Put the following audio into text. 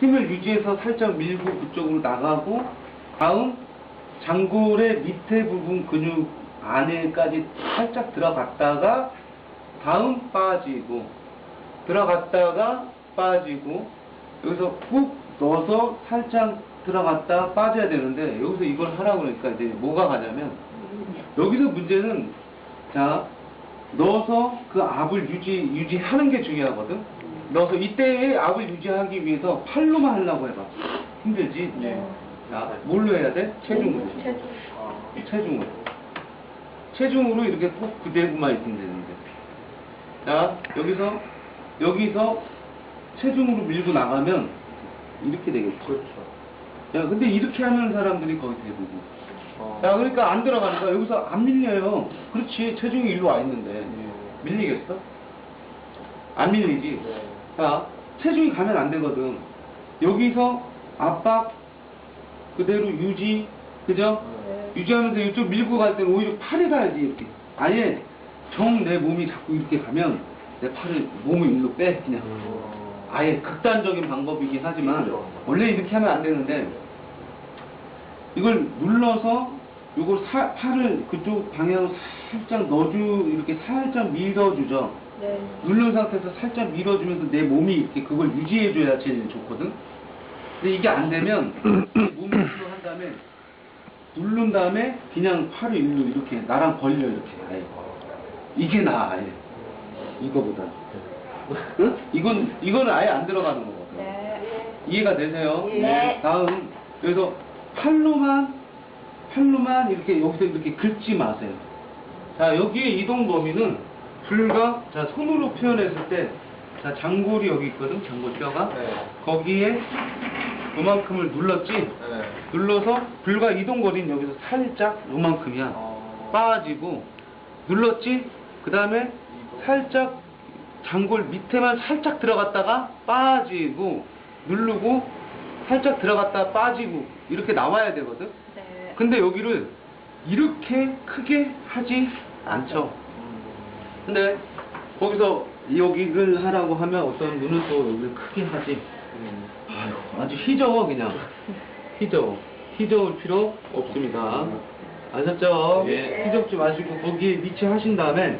힘을 유지해서 살짝 밀고 그쪽으로 나가고 다음 장골의 밑에 부분 근육 안에까지 살짝 들어갔다가 다음 빠지고 들어갔다가 빠지고 여기서 꾹 넣어서 살짝 들어갔다 빠져야 되는데 여기서 이걸 하라고 그러니까 이제 뭐가 가냐면 여기서 문제는 자 넣어서 그 압을 유지 유지하는 게 중요하거든. 넣어서 이때의 압을 유지하기 위해서 팔로만 하려고 해봐. 힘들지. 네. 자 뭘로 해야 돼? 체중으로. 체중. 체중으로. 체중으로 이렇게 꼭 그대로만 있으면 되는데. 자 여기서 여기서 체중으로 밀고 나가면 이렇게 되겠죠. 그렇죠. 야, 근데 이렇게 하는 사람들이 거의 대부분. 어. 자, 그러니까 안 들어가는 거야. 여기서 안 밀려요. 그렇지. 체중이 일로 와 있는데. 네. 밀리겠어? 안 밀리지? 네. 자, 체중이 가면 안 되거든. 여기서 압박 그대로 유지, 그죠? 네. 유지하면서 이쪽 밀고 갈 때는 오히려 팔이 가야지, 이렇게. 아예 정 내 몸이 자꾸 이렇게 가면 내 팔을, 몸을 일로 빼, 그냥. 어. 아예 극단적인 방법이긴 하지만 그렇죠. 원래 이렇게 하면 안 되는데 이걸 눌러서 요걸 사- 팔을 그쪽 방향으로 살짝 넣어주 이렇게 살짝 밀어주죠. 네. 누른 상태에서 살짝 밀어주면서 내 몸이 이렇게 그걸 유지해줘야 제일 좋거든. 근데 이게 안 되면 내 몸이 일로 한 다음에 누른 다음에 그냥 팔을 일로 이렇게 나랑 벌려 이렇게 아예 이게 나아 아예 이거보다. 응? 이건 이거는 아예 안 들어가는 거거든. 네. 이해가 되세요? 네. 다음 그래서 팔로만 팔로만 이렇게 여기서 이렇게 긁지 마세요. 자 여기에 이동 범위는 불과 자 손으로 표현했을 때 자 장골이 여기 있거든 장골 뼈가 네. 거기에 요만큼을 눌렀지 네. 눌러서 불과 이동 거리는 여기서 살짝 요만큼이야 어. 빠지고 눌렀지 그 다음에 살짝 장골 밑에만 살짝 들어갔다가 빠지고 누르고 살짝 들어갔다 빠지고 이렇게 나와야 되거든 네. 근데 여기를 이렇게 크게 하지 않죠 음. 근데 거기서 여기를 하라고 하면 어떤 분은 또 여기를 크게 하지 음. 아유, 아주 희저어 그냥 희저어 희저을 필요 없습니다 아셨죠? 예. 희접지 마시고 거기에 위치하신 다음에